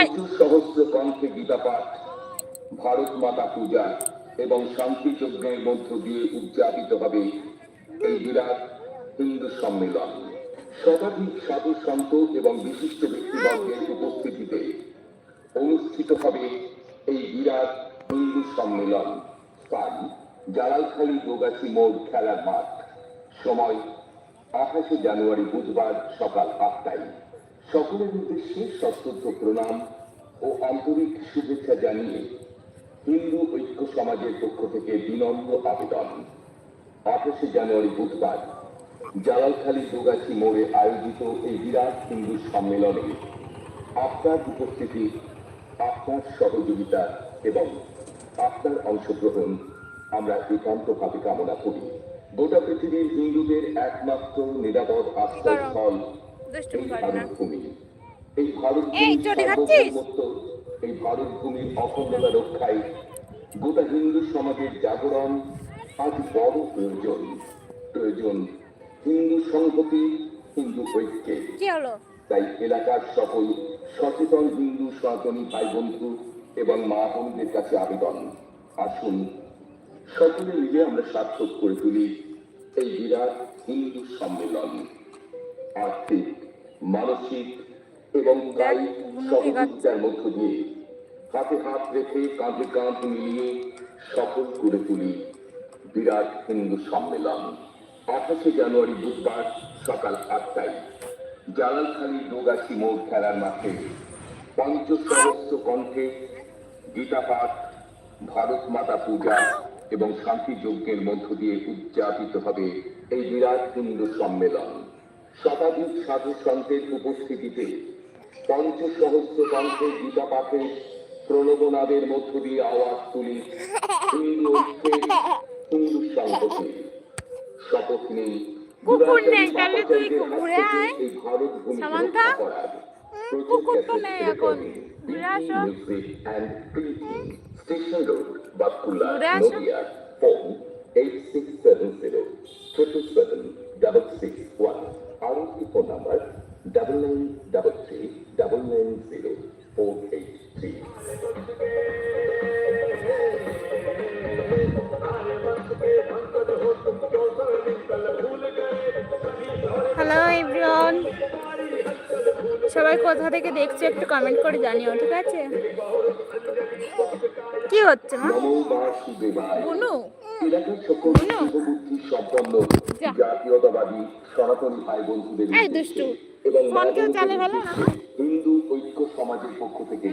পঞ্চ সহস্র কণ্ঠে গীতা পাঠ, ভারত মাতা পূজা এবং শান্তি যজ্ঞের মধ্য দিয়ে উদযাপিত হবে এই বিরাট হিন্দু সম্মেলন। শতাধিক সাধু সন্ত এবং বিশিষ্ট ব্যক্তিবর্গের উপস্থিতিতে অনুষ্ঠিত হবে এই বিরাট হিন্দু সম্মেলন। স্থান জালালখালী দোগাছি মোড় খেলার মাঠ, সময় আঠাশে জানুয়ারি বুধবার সকাল আটটায়। সকলের উদ্দেশ্যে সশ্রদ্ধ প্রণাম ও আন্তরিক শুভেচ্ছা জানিয়ে হিন্দু ঐক্য সমাজের পক্ষ থেকে বিনম্র আবেদন। আঠাশে জানুয়ারি বুধবার জালালখালী দোগাছি মোড়ে আয়োজিত এই বিরাট হিন্দু সম্মেলনে আপনার উপস্থিতি আপনার সহযোগিতা এবং আপনার অংশগ্রহণ আমরা একান্তভাবে কামনা করি। গোটা পৃথিবীর হিন্দুদের একমাত্র নিরাপদ আশ্রয়স্থল দুষ্টুমি এই করে না। এই ভারত এই, চটি খাচ্ছিস? এই ভারত অখণ্ডতা রক্ষায় গোটা হিন্দু সমাজের জাগরণ আজ বড় প্রয়োজন। প্রয়োজন হিন্দু সংহতি হিন্দু হলো? তাই এলাকার সকল সচেতন হিন্দু সনাতনী ভাই বন্ধু এবং মা বোনদের কাছে আবেদন। আসুন সকলে মিলে আমরা সার্থক করে তুলি এই বিরাট হিন্দু সম্মেলন। আর্থিক মানসিক এবং কায়িক সহযোগিতার মধ্য দিয়ে হাতে হাত রেখে কাঁধে কাঁধ মিলিয়ে সফল করে তুলি বিরাট হিন্দু সম্মেলন। আঠাশে জানুয়ারি বুধবার সকাল আটটায় জালালখালী দোগাছি মোড় খেলার মাঠে পঞ্চসহস্র কণ্ঠে গীতা পাঠ ভারত মাতা পূজা এবং শান্তি যজ্ঞের মধ্য দিয়ে উদযাপিত হবে এই বিরাট হিন্দু সম্মেলন। শতাধিক সাধু সন্তের উপস্থিতিতে পঞ্চসহস্র কণ্ঠে গীতা পাঠে প্রণবনাদের মধ্য দিয়ে আওয়াজ তুলি সংহতি শপথ নেই কুকুর নেই, তাহলে তুই কুকুরে আয়। এই সামান্থা? কুকুর তো নেই এখন। ঘুরে আসো। স্টেশন রোড বাঁকুড়া ঘুরে আসো। নদিয়া সবাই কোথা থেকে দেখছ একটু কমেন্ট করে জানিও ঠিক আছে? কি হচ্ছে মা? বুনু? হিন্দু ঐক্য সমাজের পক্ষ থেকে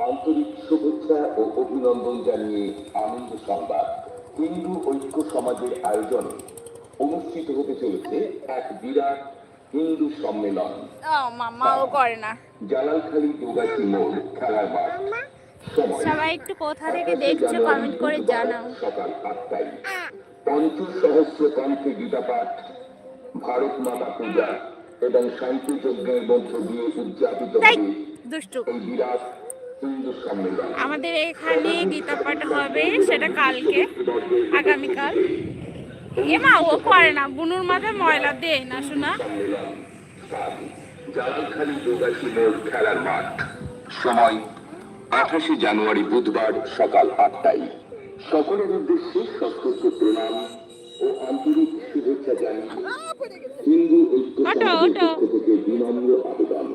আন্তরিক শুভেচ্ছা ও অভিনন্দন জানিয়ে আনন্দ সংবাদ। হিন্দু ঐক্য সমাজের আয়োজনে অনুষ্ঠিত হতে চলেছে এক বিরাট হিন্দু সম্মেলন। ও মামা ও করে না। জালালখালী মোড় খেলার মাঠ। সবাই একটু কোথা থেকে দেখছ কমেন্ট করে জানাও। সকাল আটটায়। পঞ্চসহস্র কণ্ঠে গীতা পাঠ ভারত মাতা পূজা এবং শান্তি যজ্ঞের মধ্য দিয়ে উদযাপিত এই বিরাট সম্মেলন। আমাদের এখানে গীতা পাঠ হবে সেটা কালকে আগামীকাল। এ মা ও করে না বুনুর মাথায় ময়লা দে না শোনা। স্থান জালালখালী মোড় খেলার মাঠ। সময় আঠাশে জানুয়ারি বুধবার সকাল আটটায়। সকলের উদ্দেশ্যে সশ্রদ্ধ প্রণাম ও আন্তরিক শুভেচ্ছা জানিয়ে হিন্দু ঐক্য সমাজের থেকে বিনম্র আবেদন।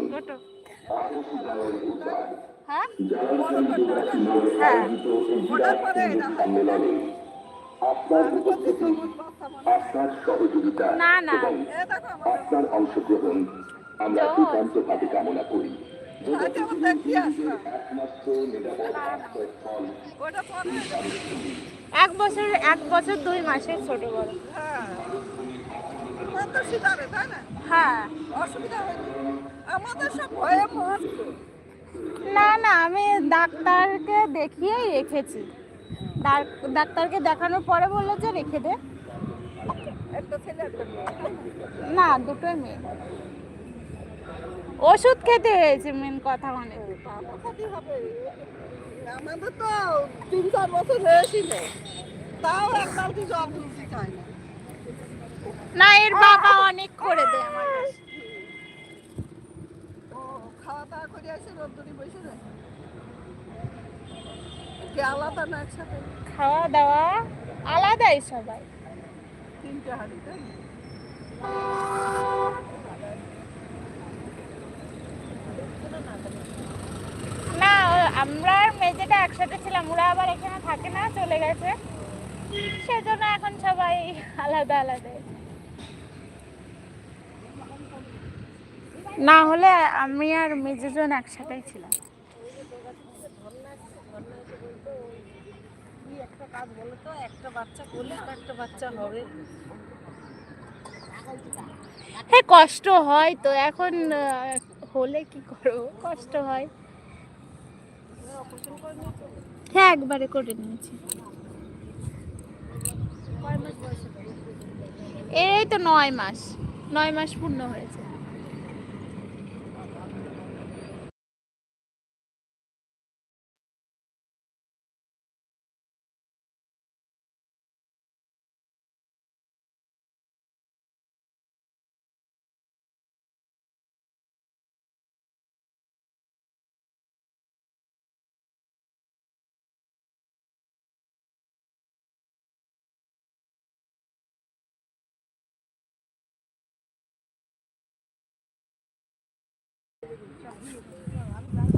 আঠাশে জানুয়ারি বুধবার হ্যাঁ? হ্যাঁ। আয়োজিত এই বিরাট সম্মেলনে আপনার উপস্থিতি আপনার সহযোগিতা না, না। এবং আপনার অংশগ্রহণ আমরা। একান্তভাবে কামনা করি। আশ্রয়স্থল এক বছর এক বছর দুই মাসের ছোট বড়। হ্যাঁ। আমাদের সব ভয়ে না না আমি ডাক্তারকে দেখিয়েই রেখেছি। ডাক্তারকে দেখানোর পরে বলল যে রেখে দে। একটা ছেলে না দুটোই মেয়ে। ওষুধ খেতে হয়েছে মেন কথা মানে। আমাদের তো তিন চার বছর হয়েছিল। তাও এক বালতি জল তুলছি খাই না। না এর বাবা অনেক করে দেয় আমার। ও খাওয়া দাওয়া করে আসে রোদ্দুরি বসে যায়। কি আলাদা না একসাথে? খাওয়া দাওয়া আলাদাই সবাই। তিনটে হাঁড়ি তাই না? আমরা মেজেটা একসাথে ছিলাম ওরা আবার এখানে থাকে না চলে গেছে। সেজন্য এখন সবাই আলাদা আলাদা। না হলে আমি আর মেজেজন একসাথেই ছিলাম কি একটা কাজ তো, একটা বাচ্চা করলে একটা বাচ্চা হবে। হ্যাঁ কষ্ট হয় তো, এখন হলে কি করব? কষ্ট হয়। হ্যাঁ একবারে করে নিয়েছি? এই তো নয় মাস নয় মাস পূর্ণ হয়েছে।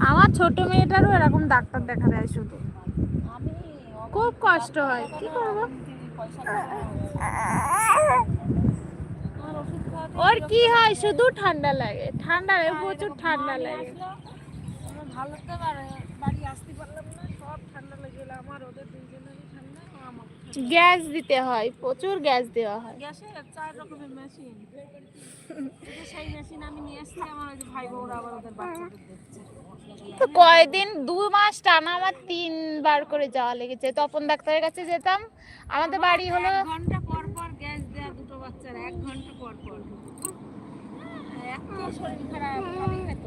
আমার ছোট মেয়েটারও এরকম ডাক্তার দেখা দেয় শুধু। খুব কষ্ট হয়। কি করব? ওর কি হয়? শুধু ঠান্ডা লাগে। ঠান্ডা লাগে, প্রচুর ঠান্ডা লাগে। ভালো বাড়ি- আসতে পারলাম না, সব ঠান্ডা আমার ওদের আমার গ্যাস দিতে হয় প্রচুর গ্যাস দেওয়া হয়। গ্যাসে চার রকমের মেশিন সেই মেশিন আমি নিয়ে এসেছি আমার ওই ভাই বউরা আবার ওদের বাচ্চাদের দেখছে। তো কয়দিন দু মাস টানা আমার তিনবার করে যাওয়া লেগেছে। তপন ডাক্তারের কাছে যেতাম আমাদের বাড়ি হলো ঘণ্টা পর পর গ্যাস দেয়া দুটো বাচ্চার এক ঘণ্টা পর পর। এত শরীর খারাপ খেত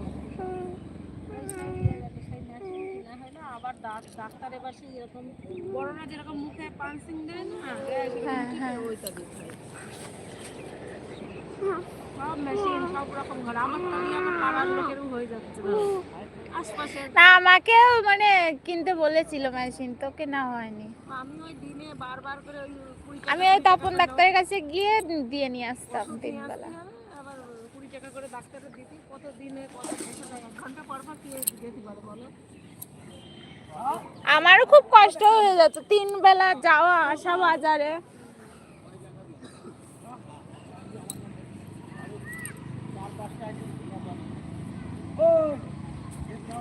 ওই সেই দিয়ে গেল, সেই মেশিন কিনা হলো আবার ডাক- ডাক্তার এবার সেই এরকম বড়রা যেরকম মুখে পাঞ্চিং দেয় না হ্যাঁ, হ্যাঁ। ওইটা দিতে হয় না। না আমাকেও মানে কিনতে বলেছিল মেশিন তো কেনা হয়নি। আমি ওই দিনে বারবার করে আমি তপন ডাক্তারের কাছে গিয়ে দিয়ে নিয়ে আসতাম কুড়ি টাকা করে ডাক্তারের দিতে। কত দিনে কত ঘণ্টা পর পর কি যেতে পারে বলো? আমারও খুব কষ্ট হয়ে যাচ্ছে। তিন বেলা যাওয়া আসা বাজারে।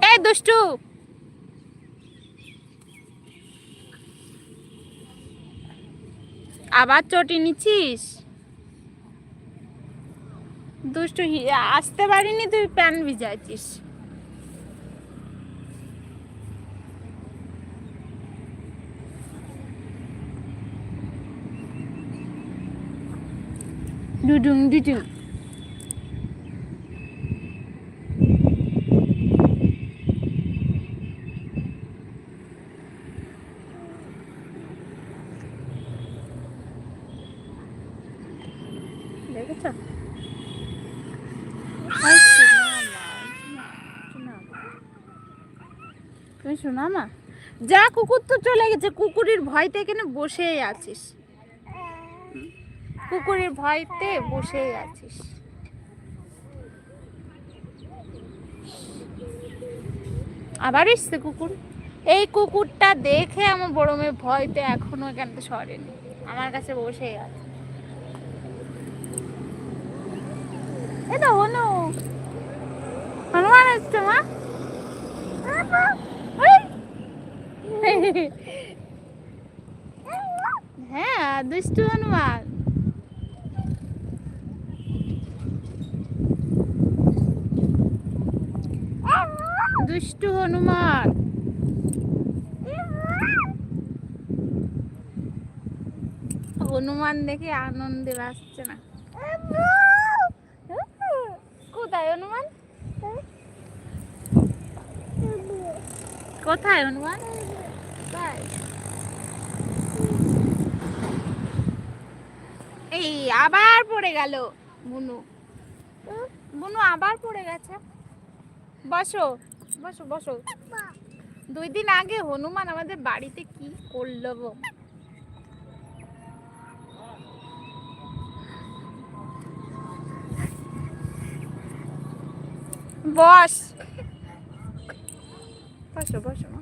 এই দুষ্টু। আবার চটি নিচ্ছিস? দুষ্টু আসতে পারিনি, তুই প্যান ভিজাইছিস। ডুডুং দেখেছ? তুমি শোনা মা। যা কুকুর তো চলে গেছে, কুকুরের ভয়তে এখানে বসেই আছিস। কুকুরের ভয়তে বসেই আছিস। আবার এসছে কুকুর? এই কুকুরটা দেখে আমার বড় মেয়ে ভয়তে এখনও এখান থেকে সরেনি। আমার কাছে বসেই আছে। হনু হনুমান মা। হ্যাঁ দুষ্টু হনুমান। দুষ্টু হনুমান। হনুমান দেখে আনন্দে আসছে না। কোথায় হনুমান? কোথায় হনুমান? এই আবার পড়ে গেল বুনু বুনু আবার পড়ে গেছে। বসো। বসো বসো। দুই দিন আগে হনুমান আমাদের বাড়িতে কি করল বস। বসো বসো। মা।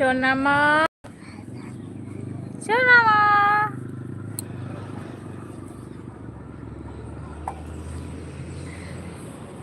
ชนนะมอ